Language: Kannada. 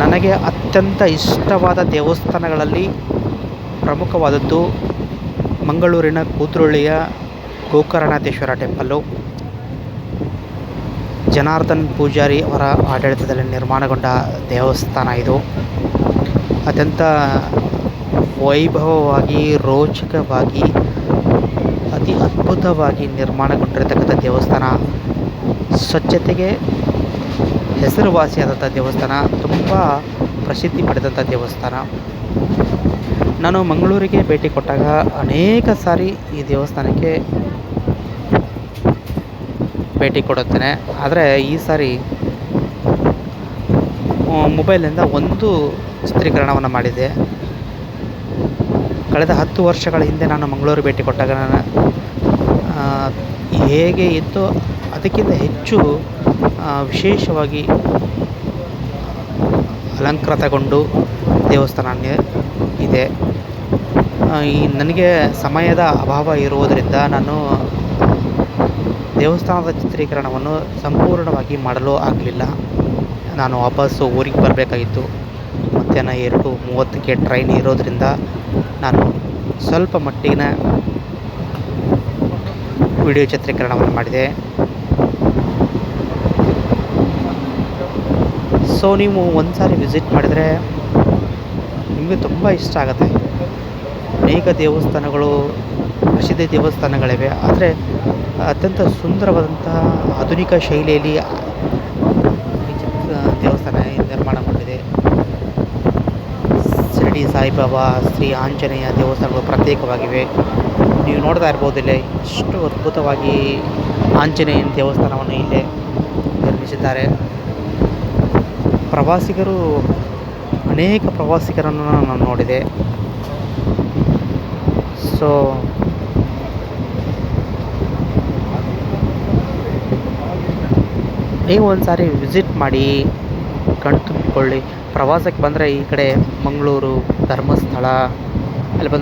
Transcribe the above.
ನನಗೆ ಅತ್ಯಂತ ಇಷ್ಟವಾದ ದೇವಸ್ಥಾನಗಳಲ್ಲಿ ಪ್ರಮುಖವಾದದ್ದು ಮಂಗಳೂರಿನ ಕೂದ್ರೊಳ್ಳಿಯ ಗೋಕರ್ಣನಾಥೇಶ್ವರ ಟೆಂಪಲ್ಲು. ಜನಾರ್ದನ್ ಪೂಜಾರಿ ಅವರ ಆಡಳಿತದಲ್ಲಿ ನಿರ್ಮಾಣಗೊಂಡ ದೇವಸ್ಥಾನ ಇದು. ಅತ್ಯಂತ ವೈಭವವಾಗಿ, ರೋಚಕವಾಗಿ, ಅತಿ ಅದ್ಭುತವಾಗಿ ನಿರ್ಮಾಣಗೊಂಡಿರತಕ್ಕಂಥ ದೇವಸ್ಥಾನ. ಸ್ವಚ್ಛತೆಗೆ ಹೆಸರುವಾಸಿಯಾದಂಥ ದೇವಸ್ಥಾನ, ತುಂಬ ಪ್ರಸಿದ್ಧಿ ಪಡೆದಂಥ ದೇವಸ್ಥಾನ. ನಾನು ಮಂಗಳೂರಿಗೆ ಭೇಟಿ ಕೊಟ್ಟಾಗ ಅನೇಕ ಸಾರಿ ಈ ದೇವಸ್ಥಾನಕ್ಕೆ ಭೇಟಿ ಕೊಡುತ್ತೇನೆ. ಆದರೆ ಈ ಸಾರಿ ಮೊಬೈಲಿಂದ ಒಂದು ಚಿತ್ರೀಕರಣವನ್ನು ಮಾಡಿದೆ. ಕಳೆದ ಹತ್ತು ವರ್ಷಗಳ ಹಿಂದೆ ನಾನು ಮಂಗಳೂರು ಭೇಟಿ ಕೊಟ್ಟಾಗ ನಾನು ಹೇಗೆ ಇತ್ತು ಅದಕ್ಕಿಂತ ಹೆಚ್ಚು ವಿಶೇಷವಾಗಿ ಅಲಂಕೃತಗೊಂಡು ದೇವಸ್ಥಾನ ಇದೆ. ಈ ನನಗೆ ಸಮಯದ ಅಭಾವ ಇರುವುದರಿಂದ ನಾನು ದೇವಸ್ಥಾನದ ಚಿತ್ರೀಕರಣವನ್ನು ಸಂಪೂರ್ಣವಾಗಿ ಮಾಡಲು ಆಗಲಿಲ್ಲ. ನಾನು ವಾಪಸ್ಸು ಊರಿಗೆ ಬರಬೇಕಾಗಿತ್ತು. ಮಧ್ಯಾಹ್ನ ಎರಡು ಮೂವತ್ತಕ್ಕೆ ಟ್ರೈನ್ ಇರೋದರಿಂದ ನಾನು ಸ್ವಲ್ಪ ಮಟ್ಟಿನ ವಿಡಿಯೋ ಚಿತ್ರೀಕರಣವನ್ನು ಮಾಡಿದೆ. ಸೊ ನೀವು ಒಂದು ಸಾರಿ ವಿಸಿಟ್ ಮಾಡಿದರೆ ನಿಮಗೆ ತುಂಬ ಇಷ್ಟ ಆಗುತ್ತೆ. ಅನೇಕ ದೇವಸ್ಥಾನಗಳು, ಪ್ರಸಿದ್ಧ ದೇವಸ್ಥಾನಗಳಿವೆ. ಆದರೆ ಅತ್ಯಂತ ಸುಂದರವಾದಂತಹ ಆಧುನಿಕ ಶೈಲಿಯಲ್ಲಿ ದೇವಸ್ಥಾನ ನಿರ್ಮಾಣ ಮಾಡಿದೆ. ಶಿರಡಿ ಸಾಯಿಬಾಬಾ, ಶ್ರೀ ಆಂಜನೇಯ ದೇವಸ್ಥಾನಗಳು ಪ್ರತ್ಯೇಕವಾಗಿವೆ. ನೀವು ನೋಡ್ತಾ ಇರ್ಬೋದಿಲ್ಲ ಎಷ್ಟು ಅದ್ಭುತವಾಗಿ ಆಂಜನೇಯನ ದೇವಸ್ಥಾನವನ್ನು ಇಲ್ಲೇ ನಿರ್ಮಿಸಿದ್ದಾರೆ. ಪ್ರವಾಸಿಗರು, ಅನೇಕ ಪ್ರವಾಸಿಗರನ್ನು ನಾನು ನೋಡಿದೆ. ಸೊ ನೀವು ಒಂದು ಸಾರಿ ವಿಸಿಟ್ ಮಾಡಿ, ಕಣ್ತುಂಬಿಕೊಳ್ಳಿ. ಪ್ರವಾಸಕ್ಕೆ ಬಂದರೆ ಈ ಕಡೆ ಮಂಗಳೂರು, ಧರ್ಮಸ್ಥಳ, ಅಲ್ಲಿ ಬಂದು